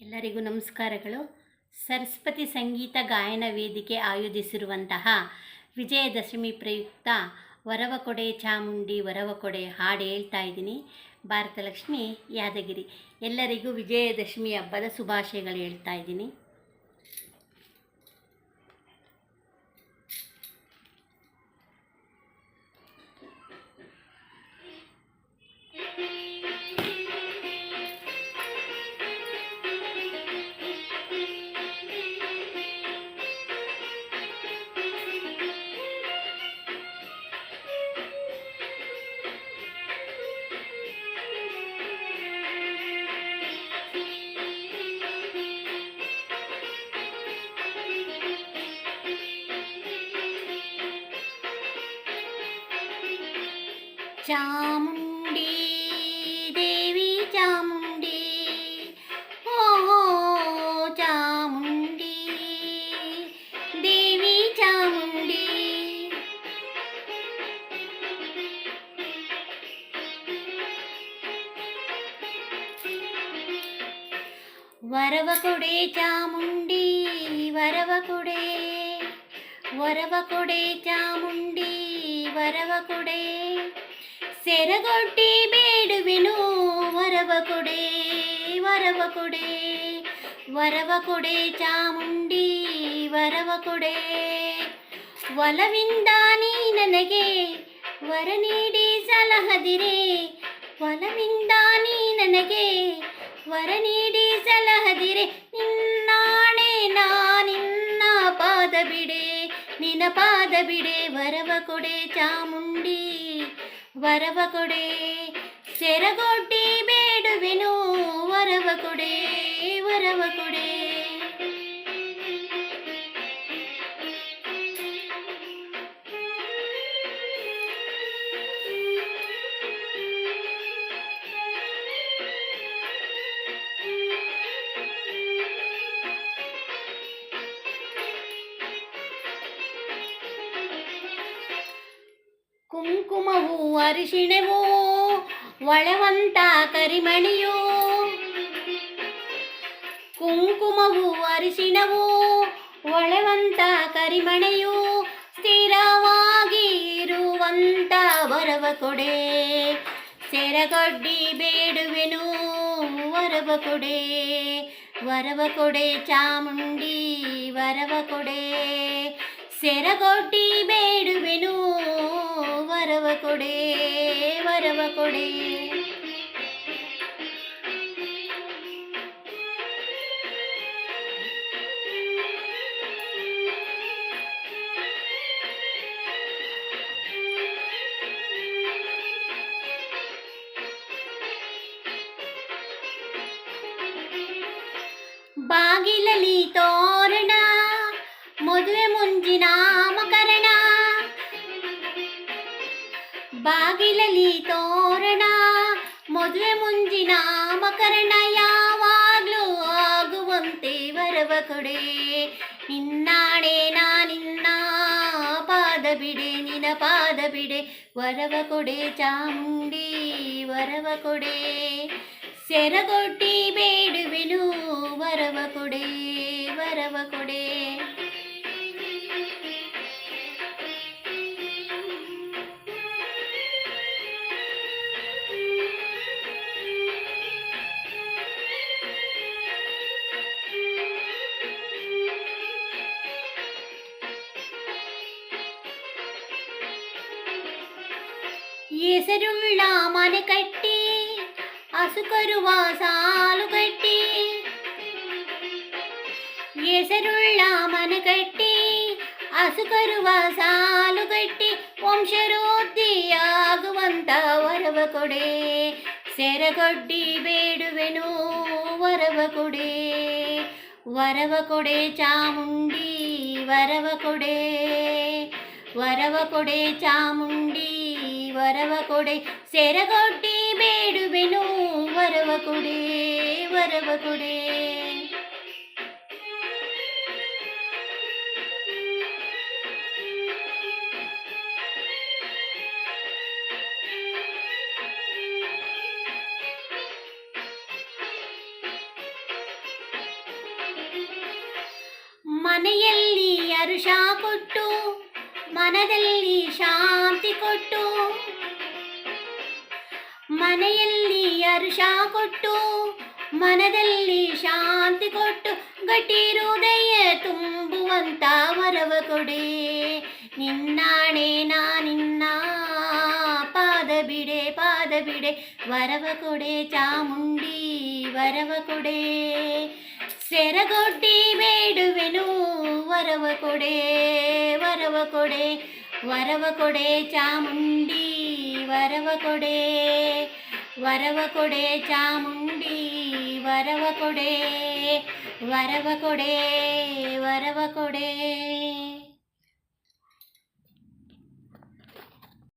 ಎಲ್ಲರಿಗೂ ನಮಸ್ಕಾರಗಳು. ಸರಸ್ವತಿ ಸಂಗೀತ ಗಾಯನ ವೇದಿಕೆ ಆಯೋಜಿಸಿರುವಂತಹ ವಿಜಯದಶಮಿ ಪ್ರಯುಕ್ತ ವರವ ಕೊಡೆ ಚಾಮುಂಡಿ ವರವ ಕೊಡೆ ಹಾಡು ಹೇಳ್ತಾ ಇದ್ದೀನಿ. ಭಾರತಲಕ್ಷ್ಮಿ ಯಾದಗಿರಿ. ಎಲ್ಲರಿಗೂ ವಿಜಯದಶಮಿ ಹಬ್ಬದ ಶುಭಾಶಯಗಳು ಹೇಳ್ತಾ ಇದ್ದೀನಿ. చాముండి దేవి చాముండి. ఓ చాముండి దేవి చాముండి. వరవకుడే చాముండి వరవకుడే. వరవకుడే చాముండి వరవకుడే. ವರವ ಬೇಡುವೆನು. ವರವ ಕೊಡೆ ವರವ ಕೊಡೆ ವರವ ಕೊಡೆ ಚಾಮುಂಡಿ, ವರವ ಕೊಡೆ. ಒಲವಿಂದ ನೀ ನನಗೆ ವರ ನೀಡಿ ಸಲಹದಿರೆ. ಒಲವಿಂದ ನೀ ನನಗೆ ವರ ನೀಡಿ ಸಲಹದಿರೆ. ನಿನ್ನಾಣೆ ನಾ ನಿನ್ನ ಪಾದ ಬಿಡೆ, ನಿನ್ನ ಪಾದ ಬಿಡೆ. ವರವ ಕೊಡೆ ಚಾಮುಂಡಿ వరవకుడే చెరగొడ్డి బేడువిను వరవకుడే వరవకుడే. ಕುಂಕುಮವು ಅರಿಶಿಣವು ಒಳವಂತ ಕರಿಮಣಿಯು. ಕುಂಕುಮವು ಅರಿಶಿಣವು ಒಳವಂತ ಕರಿಮಣೆಯು. ಸ್ಥಿರವಾಗಿ ಇರುವಂತ ವರವ ಕೊಡೆ. ಸೆರಗೊಡ್ಡಿ ಬೇಡುವೆನು ವರವ ಕೊಡೆ. ವರವ ಕೊಡೆ ಚಾಮುಂಡಿ ವರವ ಕೊಡೆ. ಸೆರಗೊಡ್ಡಿ ಬೇಡುವೆನು ವರವ ಕೊಡೆ ವರವ ಕೊಡೆ ಬಾಗಿಲಲಿ ತೋರಣ ಮದುವೆ ಮುಂಜಿನ ಮಕರಣ ಬಾಗಿಲಲಿ ತೋರಣ. ಮದುವೆ ಮುಂಜಿನ ಮಕರಣ ಯಾವಾಗಲೂ ಆಗುವಂತೆ ವರವ ಕೊಡೆ. ನಿನ್ನಾಣೆ ನಾ ನಿನ್ನ ಪಾದ ಬಿಡೆ, ನಿನ್ನ ಪಾದ ಬಿಡೆ. ವರವ ಕೊಡೆ ಚಾಮುಂಡಿ, ವರವ ಕೊಡೆ. ಸೆರಗೊಟ್ಟಿ ಬೇಡುವೆನು ವರವ ಕೊಡೆ ವರವ ಕೊಡೆ. ಹೆಸರುಳ್ಳ ಮನೆ ಕಟ್ಟಿ ಹಸುಕರುವ ಸಾಲು ಕಟ್ಟಿ ಹೆಸರುಳ್ಳ ಮನೆ ಕಟ್ಟಿ ಹಸುಕರುವ ಸಾಲು ಕಟ್ಟಿ ವಂಶವೃದ್ಧಿಯಾಗುವಂತ ವರವ ಕೊಡೆ ಸೆರಗೊಡ್ಡಿ ಬೇಡುವೆನು ವರವ ಕೊಡೆ ವರವ ಕೊಡೆ ಚಾಮುಂಡಿ ವರವ ಕೊಡೆ ವರವ ಕೊಡೆ ಚಾಮುಂಡಿ ವರವ ಕೊಡೆ ಸೆರಗೊಡ್ಡಿ ಬೇಡುವೆನು ವರವ ಕೊಡೆ ವರವ ಕೊಡೆ ಮನೆಯಲ್ಲಿ ಅರುಷ ಕೊಟ್ಟು ಮನದಲ್ಲಿ ಶಾಂತಿ ಕೊಟ್ಟು ಮನೆಯಲ್ಲಿ ಅರುಷ ಕೊಟ್ಟು ಮನದಲ್ಲಿ ಶಾಂತಿ ಕೊಟ್ಟು ಗಟ್ಟಿ ಹೃದಯ ತುಂಬುವಂತ ವರವ ಕೊಡೆ ನಿನ್ನಾಣೆ ನಾ ನಿನ್ನ ಪಾದ ಬಿಡೆ ಪಾದ ಬಿಡೆ ವರವ ಕೊಡೆ ಚಾಮುಂಡಿ ವರವ ಕೊಡೆ ಸೆರಗೊಡ್ಡಿ ಬೇಡುವೆನು வரவ கொடே வரவ கொடே வரவ கொடே சாமுண்டி வரவ கொடே வரவ கொடே சாமுண்டி வரவ கொடே வரவ கொடே வரவ கொடே.